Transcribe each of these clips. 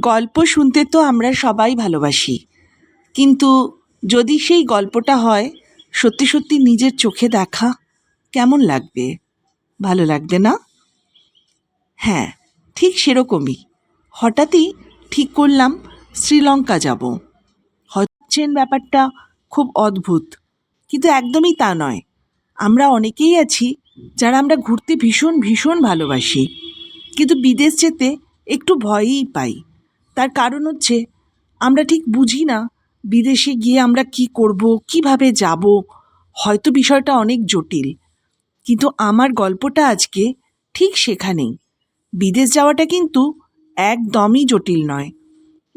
গল্প শুনতে তো আমরা সবাই ভালোবাসি। কিন্তু যদি সেই গল্পটা হয়, সত্যি সত্যি নিজের চোখে দেখা কেমন লাগবে? ভালো লাগবে না? হ্যাঁ ঠিক সেরকমই। হঠাৎই ঠিক করলাম শ্রীলঙ্কা যাব। হচ্ছেন ব্যাপারটা খুব অদ্ভুত, কিন্তু একদমই তা নয়। আমরা অনেকেই আছি যারা আমরা ঘুরতে ভীষণ ভীষণ ভালোবাসি, কিন্তু বিদেশ যেতে একটু ভয়ই পাই। তার কারণ হচ্ছে, আমরা ঠিক বুঝি না বিদেশে গিয়ে আমরা কি করব, কীভাবে যাব। হয়তো বিষয়টা অনেক জটিল। কিন্তু আমার গল্পটা আজকে ঠিক সেখানেই। বিদেশ যাওয়াটা কিন্তু একদমই জটিল নয়।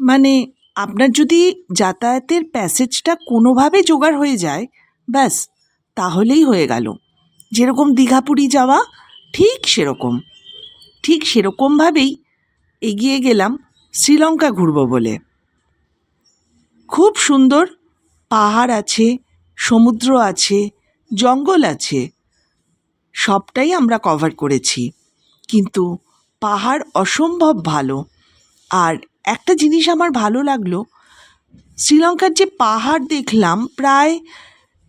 মানে আপনার যদি যাতায়াতের প্যাসেজটা কোনোভাবে জোগাড় হয়ে যায়, ব্যাস, তাহলেই হয়ে গেল। যেরকম দীঘাপুরি যাওয়া, ঠিক সেরকম। ঠিক সেরকমভাবেই এগিয়ে গেলাম শ্রীলঙ্কা ঘুরব বলে। খুব সুন্দর পাহাড় আছে, সমুদ্র আছে, জঙ্গল আছে, সবটাই আমরা কভার করেছি। কিন্তু পাহাড় অসম্ভব ভালো। আর একটা জিনিস আমার ভালো লাগল, শ্রীলঙ্কার যে পাহাড় দেখলাম প্রায়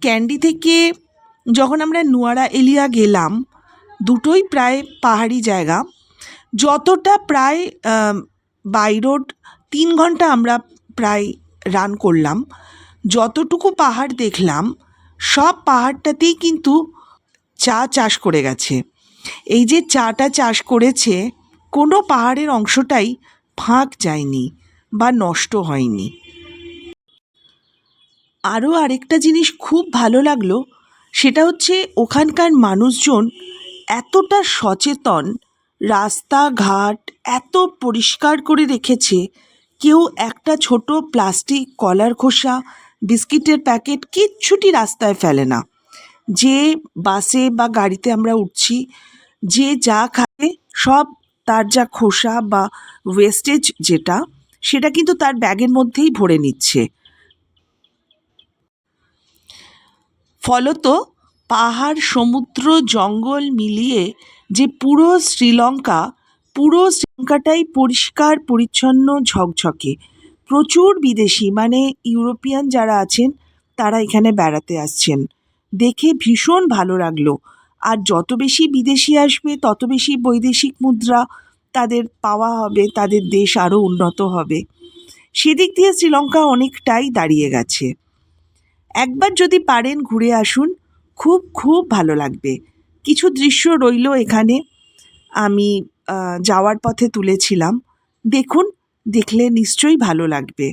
ক্যান্ডি থেকে যখন আমরা নুয়ারা এলিয়া গেলাম, দুটোই প্রায় পাহাড়ি জায়গা। যতটা প্রায় বাই রোড তিন ঘণ্টা আমরা প্রায় রান করলাম। যতটুকু পাহাড় দেখলাম, সব পাহাড়টাতেই কিন্তু চা চাষ করে গেছে। এই যে চাটা চাষ করেছে, কোনো পাহাড়ের অংশটাই ফাঁক যায়নি বা নষ্ট হয়নি। আরও আরেকটা জিনিস খুব ভালো লাগল, সেটা হচ্ছে ওখানকার মানুষজন এতটা সচেতন, রাস্তাঘাট এত পরিষ্কার করে রেখেছে। কেউ একটা ছোট প্লাস্টিক কলার খোসা, বিস্কিটের প্যাকেট কিচ্ছুটি রাস্তায় ফেলে না। যে বাসে বা গাড়িতে আমরা উঠছি, যে যা খায়, সব তার যা খোসা বা ওয়েস্টেজ যেটা, সেটা কিন্তু তার ব্যাগের মধ্যেই ভরে নিচ্ছে। ফলত পাহাড়, সমুদ্র, জঙ্গল মিলিয়ে যে পুরো শ্রীলঙ্কা পুরো শ্রীলঙ্কাটাই পরিষ্কার, পরিচ্ছন্ন, ঝকঝকে। প্রচুর বিদেশি মানে ইউরোপিয়ান যারা আছেন, তারা এখানে বেড়াতে আসছেন। দেখে ভীষণ ভালো লাগল। আর যত বেশি বিদেশি আসবে, তত বেশি বৈদেশিক মুদ্রা তাদের পাওয়া হবে, তাদের দেশ আরও উন্নত হবে। সেদিক দিয়ে শ্রীলঙ্কা অনেকটাই দাঁড়িয়ে গেছে। একবার যদি পারেন ঘুরে আসুন, খুব খুব ভালো লাগবে। কিছু দৃশ্য রইল এখানে। আমি যাওয়ার পথে তুলেছিলাম। দেখুন দেখলে নিশ্চয়ই ভালো লাগবে।